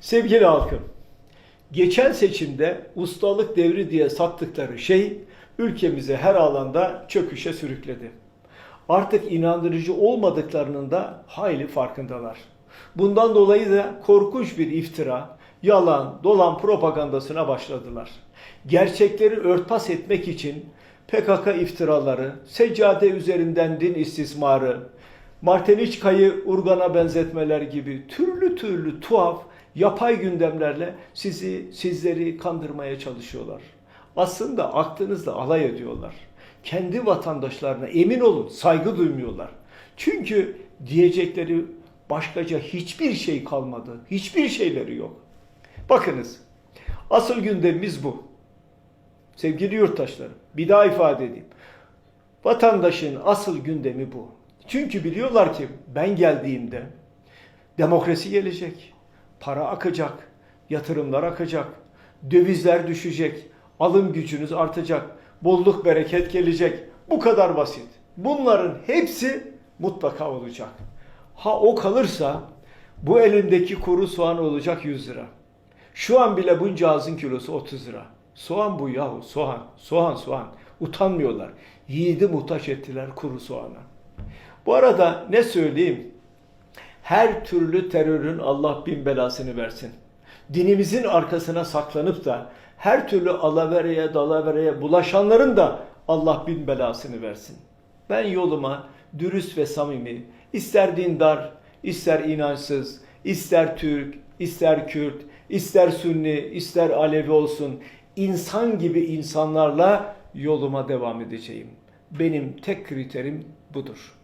Sevgili halkım, geçen seçimde ustalık devri diye sattıkları şey ülkemizi her alanda çöküşe sürükledi. Artık inandırıcı olmadıklarının da hayli farkındalar. Bundan dolayı da korkunç bir iftira, yalan, dolan propagandasına başladılar. Gerçekleri örtbas etmek için PKK iftiraları, seccade üzerinden din istismarı, Marteniçka'yı Urgan'a benzetmeler gibi türlü türlü tuhaf, yapay gündemlerle sizi, sizleri kandırmaya çalışıyorlar. Aslında aklınızla alay ediyorlar. Kendi vatandaşlarına emin olun saygı duymuyorlar. Çünkü diyecekleri başkaca hiçbir şey kalmadı. Hiçbir şeyleri yok. Bakınız asıl gündemimiz bu. Sevgili yurttaşlarım bir daha ifade edeyim. Vatandaşın asıl gündemi bu. Çünkü biliyorlar ki ben geldiğimde demokrasi gelecek, para akacak, yatırımlar akacak, dövizler düşecek, alım gücünüz artacak, bolluk bereket gelecek. Bu kadar basit. Bunların hepsi mutlaka olacak. Ha o kalırsa bu elimdeki kuru soğan olacak 100 lira. Şu an bile bunca ağzın kilosu 30 lira. Soğan bu yahu soğan, soğan soğan. Utanmıyorlar. Yiğidi muhtaç ettiler kuru soğana. Bu arada ne söyleyeyim? Her türlü terörün Allah bin belasını versin. Dinimizin arkasına saklanıp da her türlü alavereye dalavereye bulaşanların da Allah bin belasını versin. Ben yoluma dürüst ve samimi, ister dindar, ister inançsız, ister Türk, ister Kürt, ister Sünni, ister Alevi olsun, insan gibi insanlarla yoluma devam edeceğim. Benim tek kriterim budur.